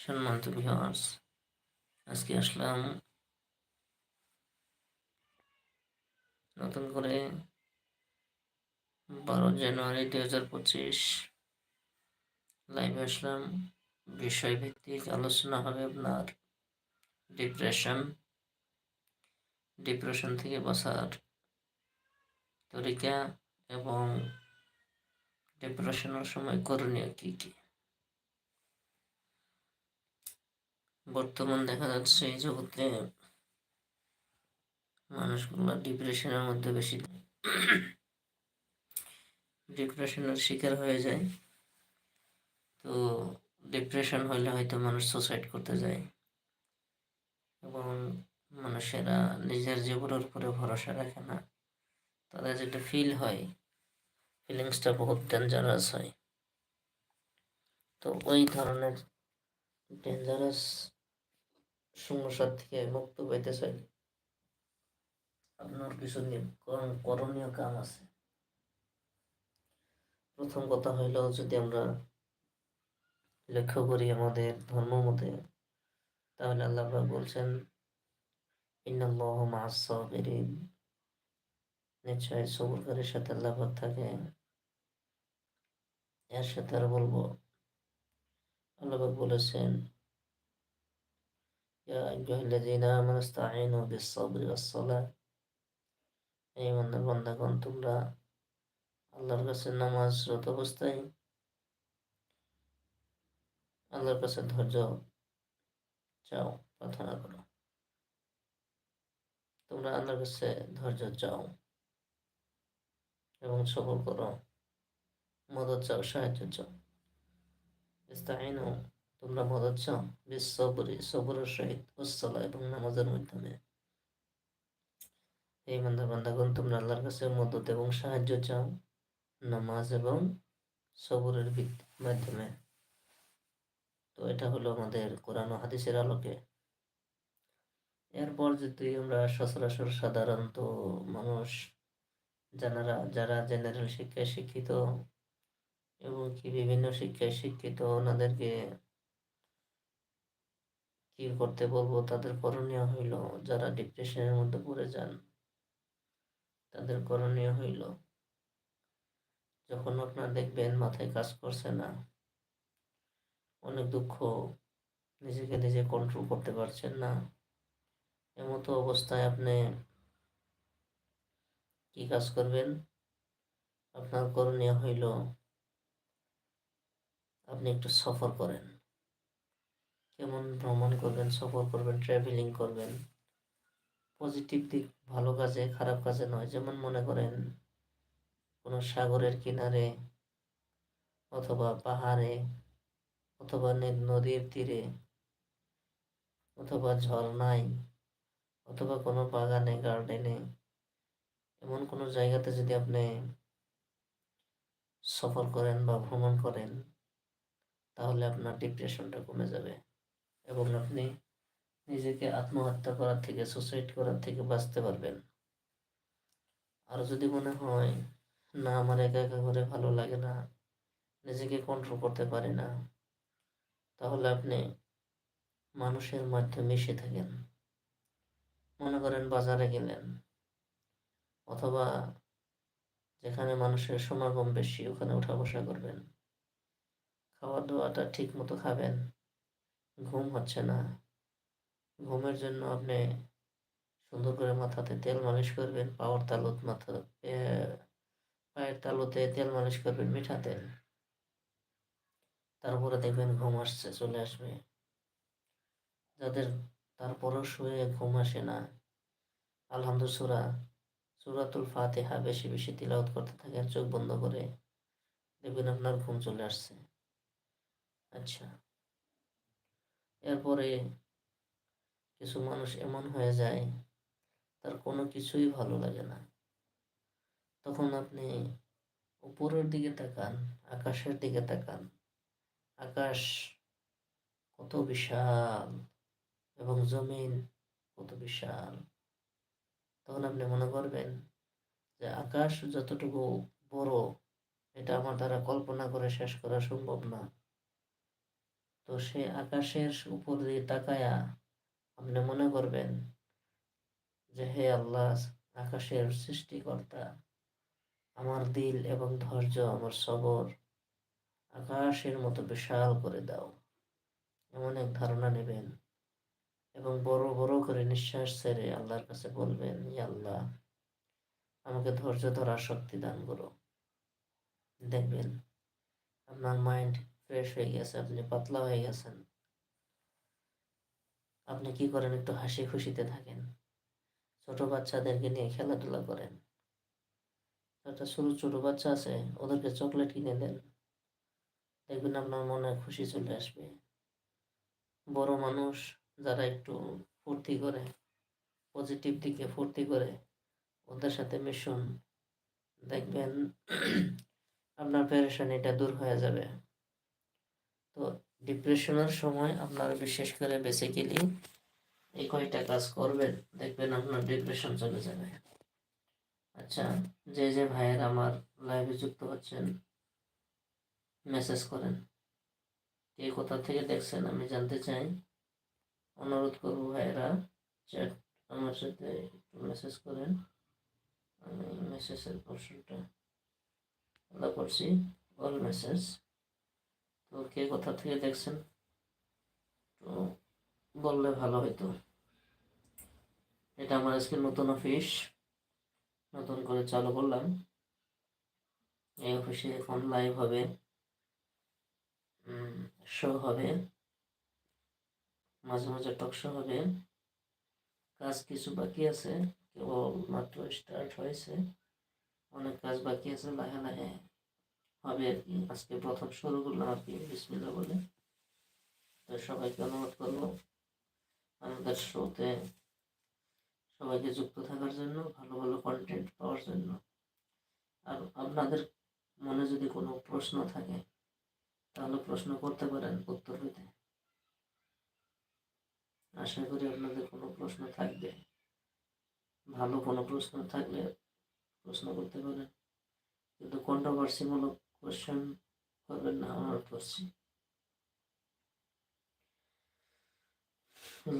সম্মানিত ভিউয়ার্স আজকে আসলাম নতুন করে বারো জানুয়ারি দুই হাজার পঁচিশ। লাইভে আসলাম। বিষয়ভিত্তিক আলোচনা হবে আপনার ডিপ্রেশন ডিপ্রেশন থেকে বাঁচার তরিকা এবং ডিপ্রেশনের সময় করণীয় কী কী? বর্তমান দেখা যাচ্ছে এই জগতে মানুষগুলো ডিপ্রেশনের মধ্যে বেশি ডিপ্রেশনের শিকার হয়ে যায়। তো ডিপ্রেশন হলে হয়তো মানুষ সুসাইড করতে যায়। এবং মানুষেরা নিজের জীবনের উপরে ভরসা রাখে না। তাদের যেটা ফিল হয় ফিলিংসটা বহুত ডেঞ্জারাস হয়। তো ওই ধরনের ডেঞ্জারাস সমস্যা থেকে মুক্ত পাইতে চাই। আপনার কিছু করণীয় কাম আছে। প্রথম কথা হইল, যদি আমরা লক্ষ্য করি আমাদের ধর্ম মতে, তাহলে আল্লাহ বলছেন নিশ্চয় সবরকারের সাথে আল্লাহ থাকে এর সাথে আর বলব মন্দার বন্দাগণ, তোমরা আল্লাহর কাছে নামাজরত অবস্থায় আল্লাহর কাছে ধৈর্য চাও, প্রার্থনা করো। তোমরা আল্লাহর কাছে ধৈর্য চাও এবং সফল করো। মদত চাও, সাহায্য চাও। ইস্তাইনু তোমরা মদত চাও। বিশ্বরি সবরের সহিত উসলা এবং নামাজের মাধ্যমে। এই বান্ধা বান্ধাগণ তোমরা আল্লাহর কাছে মদত এবং সাহায্য চাও নামাজ এবং সবরের মাধ্যমে। তো এটা হলো আমাদের কোরআন হাদিসের আলোকে। এরপর যদি আমরা সচরাচর সাধারণত মানুষ, যারা যারা জেনারেল শিক্ষায় শিক্ষিত এবং কি বিভিন্ন শিক্ষায় শিক্ষিত ওনাদেরকে কি করতে বলব, তাদের করণীয় হইল যারা ডিপ্রেশনের মধ্যে পড়ে যান, তাদের করণীয় হইল যখন আপনারা দেখবেন মাথায় কাজ করছে না, অনেক দুঃখ নিজেকে নিজে কন্ট্রোল করতে পারছেন না, এমতো অবস্থায় আপনি কি কাজ করবেন? আপনার করণীয় হইল আপনি একটু সফর করেন। কেমন ভ্রমণ করবেন, সফর করবেন ট্রাভেলিং করবেন পজিটিভ দিক ভালো কাজে, খারাপ কাজে নয়। যেমন মনে করেন কোনো সাগরের কিনারে অথবা পাহাড়ে অথবা নদীর তীরে অথবা ঝর্ণায় অথবা কোনো বাগানে গার্ডেনে এমন কোনো জায়গাতে যদি আপনি সফর করেন বা ভ্রমণ করেন তাহলে আপনার ডিপ্রেশনটা কমে যাবে। এবং আপনি নিজেকে আত্মহত্যা করার থেকে সুসাইড করার থেকে বাঁচতে পারবেন। আর যদি মনে হয়, না, আমার একা একা করে ভালো লাগে না, নিজেকে কন্ট্রোল করতে পারি না, তাহলে আপনি মানুষের মধ্যে মিশে থাকেন। মনে করেন বাজারে গেলেন, অথবা যেখানে মানুষের সমাগম বেশি, ওখানে উঠা বসা করবেন। খাওয়া দাওয়াটা ঠিক মতো খাবেন। ঘুম হচ্ছে না। ঘুমের জন্য আপনি সুন্দর করে মাথাতে তেল মালিশ করবেন, পাওয়ার তালুত মাথা পায়ের তালুতে তেল মালিশ করবেন, মিঠা তেল। তারপরে দেখবেন ঘুম আসছে, চলে আসবে। যাদের তারপরেও শুয়ে ঘুম আসে না আলহামদুল সুরা, সুরাতুল ফাতেহা বেশি বেশি তিলাওত করতে থাকেন, চোখ বন্ধ করে দেখবেন আপনার ঘুম চলে আসছে। আচ্ছা। এরপরে কিছু মানুষ এমন হয়ে যায়, তার কোনো কিছুই ভালো লাগে না। তখন আপনি উপরের দিকে তাকান, আকাশের দিকে তাকান। আকাশ কত বিশাল এবং জমিন কত বিশাল। তখন আপনি মনে করবেন যে আকাশ যতটুকু বড়, এটা আমার দ্বারা কল্পনা করে শেষ করা সম্ভব না। তো সে আকাশের উপর দিয়ে তাকায়া আপনি মনে করবেন যে, হে আল্লাহ, আকাশের সৃষ্টিকর্তা, আমার দিল এবং ধৈর্য, আমার সবর আকাশের মতো বিশাল করে দাও। এমন এক ধারণা নেবেন এবং বড় বড় করে নিঃশ্বাস ছেড়ে আল্লাহর কাছে বলবেন ইয়া আল্লাহ, আমাকে ধৈর্য ধরার শক্তি দান করো। দেখবেন আপনার মাইন্ড ফ্রেশ হয়ে গেছে, আপনি পাতলা হয়ে গেছেন। আপনি কি করেন? একটু হাসি খুশিতে থাকেন। ছোট বাচ্চাদেরকে নিয়ে খেলাধুলা করেন। একটা ছোট ছোট বাচ্চা আছে, ওদেরকে চকলেট কিনে দেন। দেখবেন আপনার মনে খুশি চলে আসবে। বড় মানুষ যারা একটু ফুর্তি করে পজিটিভ দিকে ফুর্তি করে, ওদের সাথে মিশুন। দেখবেন আপনার পেরেশানিটা দূর হয়ে যাবে। তো ডিপ্রেশনের সময় আপনার বিশেষ করে বেসিক্যালি এই কয়টা কাজ করবেন, দেখবেন আপনার ডিপ্রেশন চলে যাবে। আচ্ছা যে যে ভাইয়ের আমার লাইভে যুক্ত হচ্ছেন মেসেজ করেন। কে কোথা থেকে দেখছেন আমি জানতে চাই। অনুরোধ করব ভাইয়েরা চ্যাট আমার সাথে একটু মেসেজ করেন। আমি মেসেজের পোর্শনটা আলাদা করছি অল মেসেজ তো কে কোথা থেকে দেখছেন? তো বললে ভালো হতো এটা আমার আজকে নতুন অফিস। নতুন করে চালু করলাম। এই অফিসে এখন লাইভ হবে। শো হবে। মাঝে মাঝে টক শো হবে। কাজ কিছু বাকি আছে। কেবল মাত্র স্টার্ট হয়েছে। অনেক কাজ বাকি আছে লাহে লাহে। হবে আর কি আজকে প্রথম শুরু করলাম আর কি বিসমিল্লা বলে। তো সবাইকে অনুরোধ করব আমাদের শোতে সবাইকে যুক্ত থাকার জন্য, ভালো ভালো কন্টেন্ট পাওয়ার জন্য। আর আপনাদের মনে যদি কোনো প্রশ্ন থাকে, তাহলে প্রশ্ন করতে পারেন উত্তর হইতে আশা করি আপনাদের কোনো প্রশ্ন থাকবে। ভালো কোনো প্রশ্ন থাকলে প্রশ্ন করতে পারেন। কিন্তু কন্ট্রোভার্সিমূলক কোশ্চেন করবেন না অনুরোধ করছি।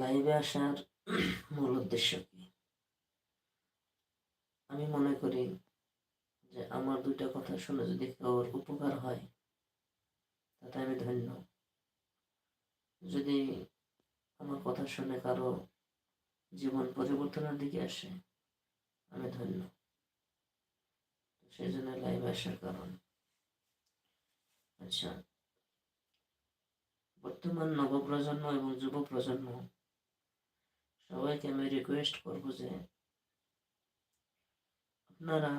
লাইভে আসার মূল উদ্দেশ্য কি? আমি মনে করি যে আমার দুইটা কথা শুনে যদি কারোর উপকার হয়, তাতে আমি ধন্য। যদি আমার কথা শুনে কারও জীবন পরিবর্তনের দিকে আসে, আমি ধন্য। সেই জন্য লাইভ আসার কারণ। আচ্ছা। বর্তমান নবপ্রজন্ম এবং যুব প্রজন্ম সবাইকে আমি রিকোয়েস্ট করব যে আপনারা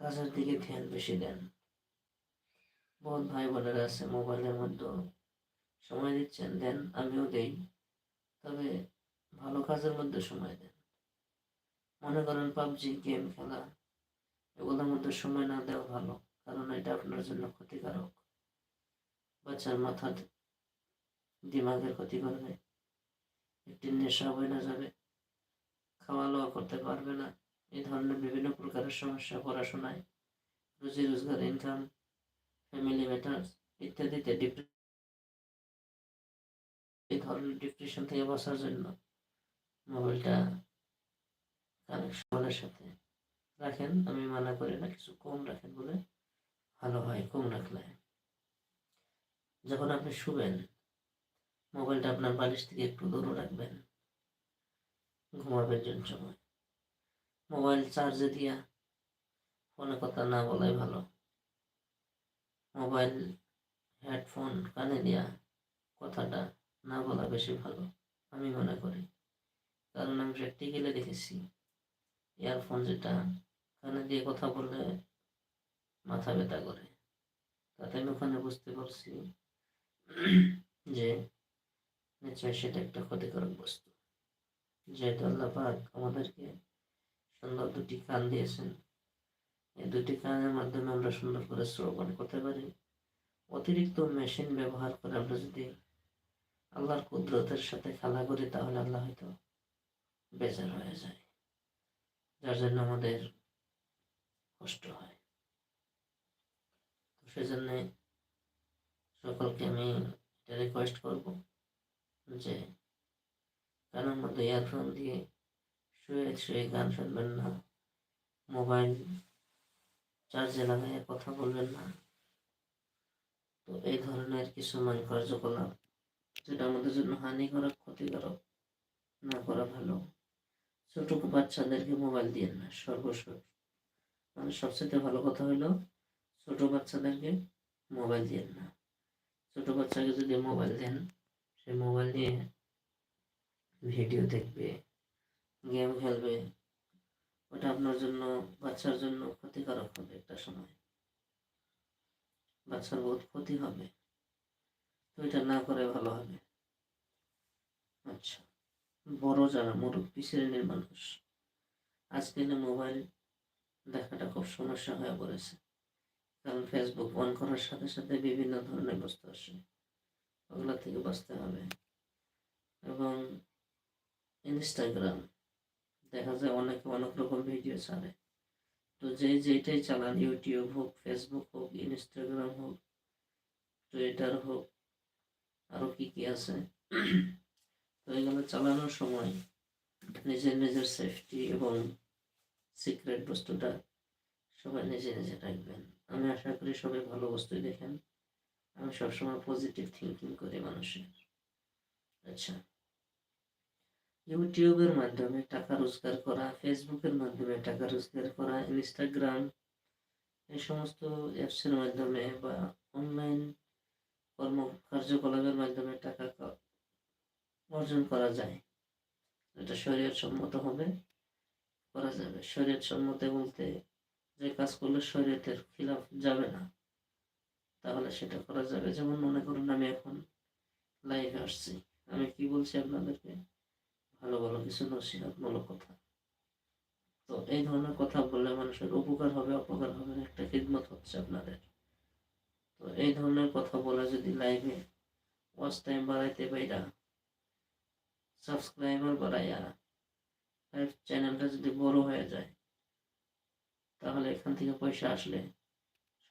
কাজের দিকে বেশি দেন। বহুত ভাই বোনেরা আছে মোবাইলের মধ্যে, সময় দিচ্ছেন, দেন আমিও দেই। তবে ভালো কাজের মধ্যে সময় দেন। মনে করেন পাবজি, গেম, খেলা, এগুলোর মধ্যে সময় না দেওয়া ভালো। কারণ এটা আপনার জন্য ক্ষতিকারক। বাচ্চার মাথা দিমাগের ক্ষতি করবে। একটি নেশা হয়ে না যাবে। খাওয়া দাওয়া করতে পারবে না। এই ধরনের বিভিন্ন প্রকারের সমস্যা, পড়াশোনায় রুজি রোজগার ইনকাম ফ্যামিলি ম্যাটার্স ইত্যাদিতে এই ধরনের ডিপ্রেশন থেকে বাঁচার জন্য মোবাইলটা কানেকশনের সাথে রাখেন। আমি মানা করি না, কিছু কম রাখেন বলে ভালো হয়, কম রাখলে। যখন আপনি শুবেন, মোবাইলটা আপনার বালিশ থেকে একটু দূরে রাখবেন, ঘুমাবেন জন্য সময়। মোবাইল চার্জে দিয়া ফোনে কথা না বলাই ভালো। মোবাইল হেডফোন কানে দিয়া কথাটা না বলা বেশি ভালো, আমি মনে করি। কারণ আমি প্র্যাকটিক্যালি দেখেছি ইয়ারফোন যেটা, কানে দিয়ে কথা বললে মাথা ব্যথা করে। তাতে আমি ওখানে বুঝতে পারছি যে নিশ্চয় সেটা একটা ক্ষতিকারক বস্তু। যেহেতু আল্লাহ পাক আমাদেরকে সুন্দর দুটি কান দিয়েছেন। এই দুটি কানের মাধ্যমে আমরা সুন্দর করে শ্রবণ করতে পারি। অতিরিক্ত মেশিন ব্যবহার করে আমরা যদি আল্লাহর কুদরতের সাথে খেলা করি তাহলে আল্লাহ হয়তো বেজার হয়ে যায়। যার জন্য আমাদের কষ্ট হয়। সেজন্য সকলকে আমি এটা রিকোয়েস্ট করব যে কানের মধ্যে ইয়ারফোন দিয়ে শুয়ে শুয়ে গান শুনবেন না মোবাইল চার্জে লাগাইয়ে কথা বলবেন না। তো এই ধরনের কিছু মান কার্যকলাপ যেটা আমাদের জন্য হানিকারক, ক্ষতিকারক, না করা ভালো ছোট বাচ্চাদেরকে মোবাইল দিয়ে না, সর্বস্ব। মানে সবচেয়ে ভালো কথা হলো ছোট বাচ্চাদেরকে মোবাইল দিয়ে না ছোট বাচ্চাকে যদি মোবাইল দেন, সে মোবাইল নিয়ে ভিডিও দেখবে গেম খেলবে। ওটা আপনার জন্য, বাচ্চার জন্য ক্ষতিকারক হবে একটা সময়। বাচ্চার বহুত ক্ষতি হবে। তো এটা না করে ভালো হবে। আচ্ছা বড় যারা মুরব্বী শ্রেণির মানুষ আজকে মোবাইল দেখাটা খুব সমস্যা হয়ে পড়েছে। কারণ ফেসবুক অন করার সাথে সাথে বিভিন্ন ধরনের বস্তু আসে। ওগুলো থেকে বাঁচতে হবে। এবং ইনস্টাগ্রাম দেখা যায় অনেকে অনেক রকম ভিডিও ছাড়ে। তো যে যেটাই চালান ইউটিউব হোক ফেসবুক হোক ইনস্টাগ্রাম হোক টুইটার হোক আরও কি কি আছে। তো এগুলো চালানোর সময় নিজের নিজের সেফটি এবং সিক্রেট বস্তুটা সবাই নিজে নিজে রাখবেন। আমি আশা করি সবাই ভালো বস্তুই দেখেন। আমি সবসময় পজিটিভ থিঙ্কিং করি মানুষের। আচ্ছা। ইউটিউবের মাধ্যমে টাকা রোজগার করা, ফেসবুকের মাধ্যমে টাকা রোজগার করা, ইনস্টাগ্রাম, এই সমস্ত অ্যাপসের মাধ্যমে বা অনলাইন কর্ম কার্যকলাপের মাধ্যমে টাকা অর্জন করা যায়। এটা শরীর সম্মত হবে, করা যাবে। শরীর সম্মত বলতে যে কাজ করলে শরীরের খিলাফ যাবে না, তাহলে সেটা করা যাবে। যেমন মনে করুন আমি এখন লাইভে আসছি। আমি কি বলছি আপনাদেরকে? ভালো ভালো কিছু নসিহতমূলক কথা। তো এই ধরনের কথা বললে মানুষের উপকার হবে, অপকার হবে একটা খিদমত হচ্ছে আপনাদের। তো এই ধরনের কথা বলে যদি লাইভে ওয়াচ টাইম বাড়াইতে পাইরা সাবস্ক্রাইবার বাড়াইয়া লাইভ চ্যানেলটা যদি বড় হয়ে যায় তাহলে এখান থেকে পয়সা আসলে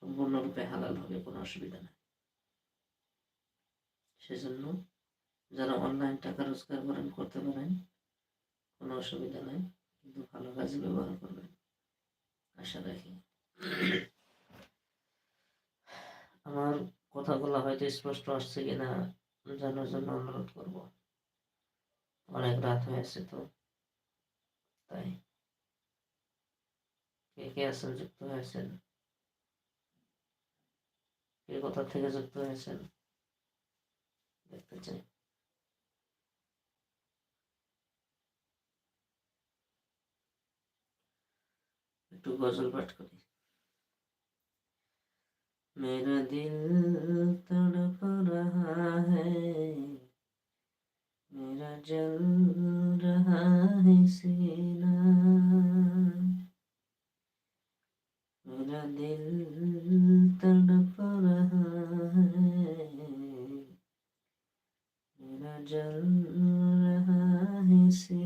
সম্পূর্ণরূপে হালাল হবে, কোনো অসুবিধা নেই। সেজন্য যারা অনলাইন টাকা রোজগার করেন, করতে পারেন, কোনো অসুবিধা নেই, কিন্তু ভালো কাজে ব্যবহার করবেন। আশা রাখি। আমার কথাগুলো হয়তো স্পষ্ট আসছে কিনা জানার জন্য অনুরোধ করব। অনেক রাত হয়েছে তো, তাই। কে কে আসলে যুক্ত হয়েছেন। কে কোথা থেকে যুক্ত হয়েছেন? দেখতে চাই। একটু গজল পাঠ করি। মেরা দিল তড়প রহা হ্যাঁ মেরা জল রহা হ্যাঁ সিনা। मेरा दिल तड़प रहा है। मेरा जल रहा है सीना